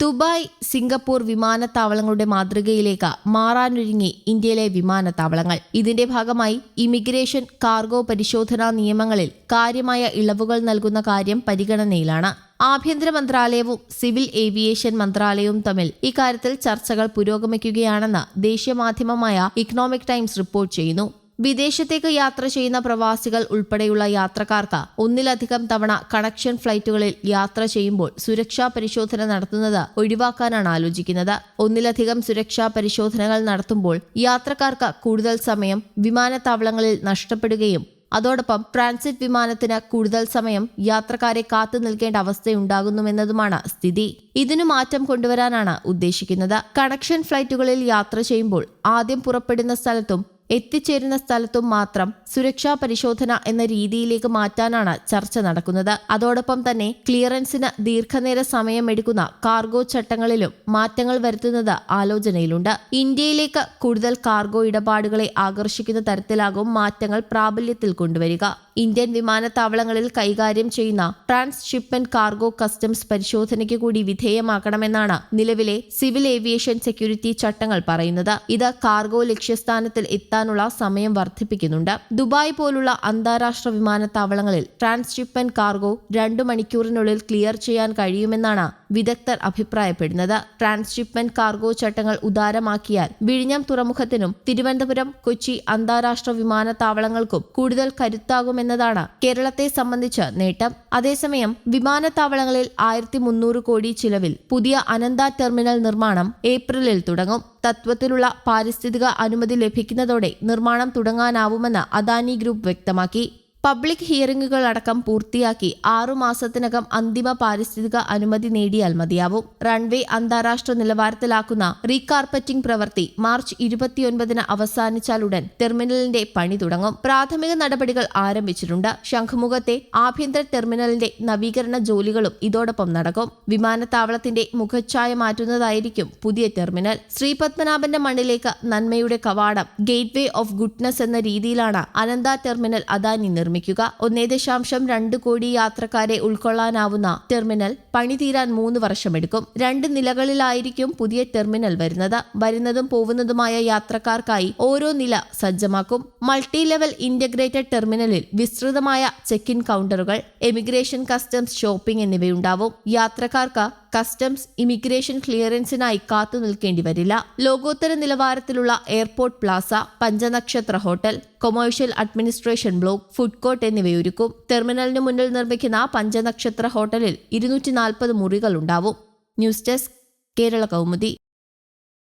Dubai Singapore വിമാനത്താവളങ്ങളുടെ മാതൃകയിലേക്ക് മാറാനൊരുങ്ങി ഇന്ത്യയിലെ വിമാനത്താവളങ്ങൾ. ഇതിന്റെ ഭാഗമായി ഇമിഗ്രേഷൻ കാർഗോ പരിശോധനാ നിയമങ്ങളിൽ കാര്യമായ ഇളവുകൾ നൽകുന്ന കാര്യം പരിഗണനയിലാണ്. ആഭ്യന്തര മന്ത്രാലയവും സിവിൽ ഏവിയേഷൻ മന്ത്രാലയവും തമ്മിൽ ഇക്കാര്യത്തിൽ ചർച്ചകൾ പുരോഗമിക്കുകയാണെന്ന് ദേശീയ മാധ്യമമായ ഇക്കണോമിക് ടൈംസ് റിപ്പോർട്ട് ചെയ്യുന്നു. വിദേശത്തേക്ക് യാത്ര ചെയ്യുന്ന പ്രവാസികൾ ഉൾപ്പെടെയുള്ള യാത്രക്കാർക്ക് ഒന്നിലധികം തവണ കണക്ഷൻ ഫ്ലൈറ്റുകളിൽ യാത്ര ചെയ്യുമ്പോൾ സുരക്ഷാ പരിശോധന നടത്തുന്നത് ഒഴിവാക്കാനാണ് ആലോചിക്കുന്നത്. ഒന്നിലധികം സുരക്ഷാ പരിശോധനകൾ നടത്തുമ്പോൾ യാത്രക്കാർക്ക് കൂടുതൽ സമയം വിമാനത്താവളങ്ങളിൽ നഷ്ടപ്പെടുകയും അതോടൊപ്പം ട്രാൻസിറ്റ് വിമാനത്തിന് കൂടുതൽ സമയം യാത്രക്കാരെ കാത്തു നിൽക്കേണ്ട അവസ്ഥയുണ്ടാകുന്നുവെന്നതുമാണ് സ്ഥിതി. ഇതിനു മാറ്റം കൊണ്ടുവരാനാണ് ഉദ്ദേശിക്കുന്നത്. കണക്ഷൻ ഫ്ലൈറ്റുകളിൽ യാത്ര ചെയ്യുമ്പോൾ ആദ്യം പുറപ്പെടുന്ന സ്ഥലത്തും എത്തിച്ചേരുന്ന സ്ഥലത്തും മാത്രം സുരക്ഷാ പരിശോധന എന്ന രീതിയിലേക്ക് മാറ്റാനാണ് ചർച്ച നടക്കുന്നത്. അതോടൊപ്പം തന്നെ ക്ലിയറൻസിന് ദീർഘനേര സമയമെടുക്കുന്ന കാർഗോ ചട്ടങ്ങളിലും മാറ്റങ്ങൾ വരുത്തുന്നത് ആലോചനയിലുണ്ട്. ഇന്ത്യയിലേക്ക് കൂടുതൽ കാർഗോ ഇടപാടുകളെ ആകർഷിക്കുന്ന തരത്തിലാകും മാറ്റങ്ങൾ പ്രാബല്യത്തിൽ കൊണ്ടുവരിക. ഇന്ത്യൻ വിമാനത്താവളങ്ങളിൽ കൈകാര്യം ചെയ്യുന്ന ട്രാൻസ്ഷിപ്മെന്റ് കാർഗോ കസ്റ്റംസ് പരിശോധനയ്ക്ക് കൂടി വിധേയമാക്കണമെന്നാണ് നിലവിലെ സിവിൽ ഏവിയേഷൻ സെക്യൂരിറ്റി ചട്ടങ്ങൾ പറയുന്നത്. ഇത് കാർഗോ ലക്ഷ്യസ്ഥാനത്തിൽ എത്താനുള്ള സമയം വർദ്ധിപ്പിക്കുന്നുണ്ട്. ദുബായ് പോലുള്ള അന്താരാഷ്ട്ര വിമാനത്താവളങ്ങളിൽ ട്രാൻസ്ഷിപ്മെന്റ് കാർഗോ രണ്ടു മണിക്കൂറിനുള്ളിൽ ക്ലിയർ ചെയ്യാൻ കഴിയുമെന്നാണ് വിദഗ്ധർ അഭിപ്രായപ്പെടുന്നത്. ട്രാൻസ്ഷിപ്മെന്റ് കാർഗോ ചട്ടങ്ങൾ ഉദാരമാക്കിയാൽ വിഴിഞ്ഞം തുറമുഖത്തിനും തിരുവനന്തപുരം കൊച്ചി അന്താരാഷ്ട്ര വിമാനത്താവളങ്ങൾക്കും കൂടുതൽ കരുത്താകുമെന്നതാണ് കേരളത്തെ സംബന്ധിച്ച് നേട്ടം. അതേസമയം വിമാനത്താവളങ്ങളിൽ ആയിരത്തി മുന്നൂറ് കോടി ചിലവിൽ പുതിയ അനന്ത ടെർമിനൽ നിർമ്മാണം ഏപ്രിലിൽ തുടങ്ങും. തത്വത്തിലുള്ള പാരിസ്ഥിതിക അനുമതി ലഭിക്കുന്നതോടെ നിർമ്മാണം തുടങ്ങാനാവുമെന്ന് അദാനി ഗ്രൂപ്പ് വ്യക്തമാക്കി. പബ്ലിക് ഹിയറിംഗുകൾ അടക്കം പൂർത്തിയാക്കി ആറു മാസത്തിനകം അന്തിമ പാരിസ്ഥിതിക അനുമതി നേടിയാൽ മതിയാവും. റൺവേ അന്താരാഷ്ട്ര നിലവാരത്തിലാക്കുന്ന റീകാർപ്പറ്റിംഗ് പ്രവൃത്തി മാർച്ച് ഇരുപത്തിയൊൻപതിന് അവസാനിച്ചാലുടൻ ടെർമിനലിന്റെ പണി തുടങ്ങും. പ്രാഥമിക നടപടികൾ ആരംഭിച്ചിട്ടുണ്ട്. ശംഖുമുഖത്തെ ആഭ്യന്തര ടെർമിനലിന്റെ നവീകരണ ജോലികളും ഇതോടൊപ്പം നടക്കും. വിമാനത്താവളത്തിന്റെ മുഖച്ഛായ മാറ്റുന്നതായിരിക്കും പുതിയ ടെർമിനൽ. ശ്രീപത്മനാഭന്റെ മണ്ണിലേക്ക് നന്മയുടെ കവാടം ഗേറ്റ്വേ ഓഫ് ഗുഡ്നസ് എന്ന രീതിയിലാണ് അനന്ത ടെർമിനൽ അദാനി നിർമ്മിക്കുക. ഒന്നേ ദശാംശം രണ്ട് കോടി യാത്രക്കാരെ ഉൾക്കൊള്ളാനാവുന്ന ടെർമിനൽ പണി തീരാൻ മൂന്ന് വർഷമെടുക്കും. രണ്ട് നിലകളിലായിരിക്കും പുതിയ ടെർമിനൽ വരുന്നത്. വരുന്നതും പോകുന്നതുമായ യാത്രക്കാർക്കായി ഓരോ നില സജ്ജമാക്കും. മൾട്ടി ലെവൽ ഇന്റഗ്രേറ്റഡ് ടെർമിനലിൽ വിസ്തൃതമായ ചെക്ക് ഇൻ കൗണ്ടറുകൾ എമിഗ്രേഷൻ കസ്റ്റംസ് ഷോപ്പിംഗ് എന്നിവയുണ്ടാവും. യാത്രക്കാർക്ക് കസ്റ്റംസ് ഇമിഗ്രേഷൻ ക്ലിയറൻസിനായി കാത്തു നിൽക്കേണ്ടി വരില്ല. ലോകോത്തര നിലവാരത്തിലുള്ള airport plaza പഞ്ചനക്ഷത്ര hotel commercial administration block food court എന്നിവയൊരുക്കും. ടെർമിനലിന് മുന്നിൽ നിർമ്മിക്കുന്ന പഞ്ചനക്ഷത്ര ഹോട്ടലിൽ ഇരുന്നൂറ്റി നാൽപ്പത് മുറികൾ ഉണ്ടാവും ന്യൂസ് ഡെസ്ക് കേരള കൗമുദി.